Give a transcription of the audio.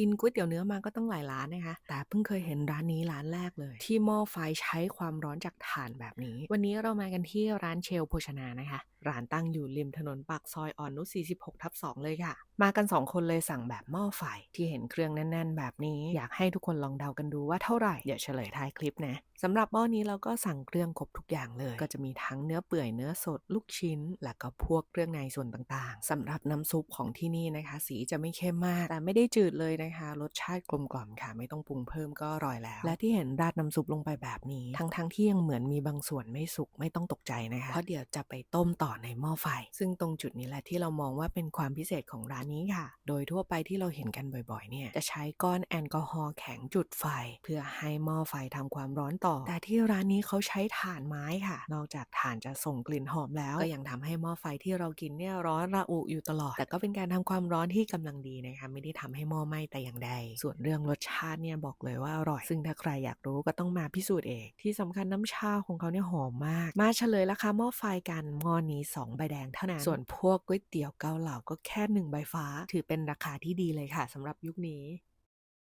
กินก๋วยเตี๋ยวเนื้อมาก็ต้องหลายร้านนะคะ แต่เพิ่งเคยเห็นร้านนี้ร้านแรกเลย ที่หม้อไฟใช้ความร้อนจากถ่านแบบนี้ วันนี้เรามากันที่ร้านเชลโภชนานะคะ ร้านตั้งอยู่ริมถนนปากซอยอ่อนนุช46ทับ2เลยค่ะ มากัน 2 คนเลยสั่งแบบหม้อไฟที่เห็นเครื่องแน่น ๆ แบบนี้ อยากให้ทุกคนลองเดากันดูว่าเท่าไหร่ เดี๋ยวเฉลยท้ายคลิปนะ สำหรับหม้อนี้เราก็สั่งเครื่องครบทุกอย่างเลย ก็จะมีทั้งเนื้อเปื่อยเนื้อสดลูกชิ้น แล้วก็พวกเครื่องในส่วนต่างๆสำหรับน้ำซุปของที่นี่นะคะ สีจะไม่เข้มมาก แต่ไม่ได้จืดเลยนะคะ รสชาติกลมกล่อมค่ะ ไม่ต้องปรุงเพิ่มก็อร่อยแล้ว และที่เห็นราดน้ำซุปลงไปแบบนี้ ทั้งๆที่ยังเหมือนมีบางส่วนไม่สุกไม่ต้องตกใจนะคะเพราะเดี๋ยวจะไปต้มต่อในหม้อไฟ ซึ่งตรงจุดนี้แหละที่เรามองว่าเป็นความพิเศษของร้านนี้ค่ะ โดยทั่วไปที่เราเห็นกันบ่อยๆเนี่ยจะใช้ก้อนแอลกอฮอล์แข็งจุดไฟ เพื่อให้หม้อไฟทำความร้อนต่อแต่ที่ร้านนี้เขาใช้ถ่านไม้ค่ะ นอกจากถ่านจะส่งกลิ่นหอมแล้ว ก็ยังทำให้หม้อไฟที่เรากินเนี่ยร้อนระอุอยู่ตลอด แต่ก็เป็นการทำความร้อนที่กำลังดีนะคะ ไม่ได้ทำให้หม้อไหม้แต่อย่างใด ส่วนเรื่องรสชาติเนี่ยบอกเลยว่าอร่อย ซึ่งถ้าใครอยากรู้ก็ต้องมาพิสูจน์เอง ที่สำคัญน้ำชาของเขาเนี่ยหอมมาก มาเฉลยราคาหม้อไฟกันหม้อนี้สองใบแดงเท่านั้น ส่วนพวกก๋วยเตี๋ยวเกาเหลาก็แค่หนึ่งใบฟ้า ถือเป็นราคาที่ดีเลยค่ะสำหรับยุคนี้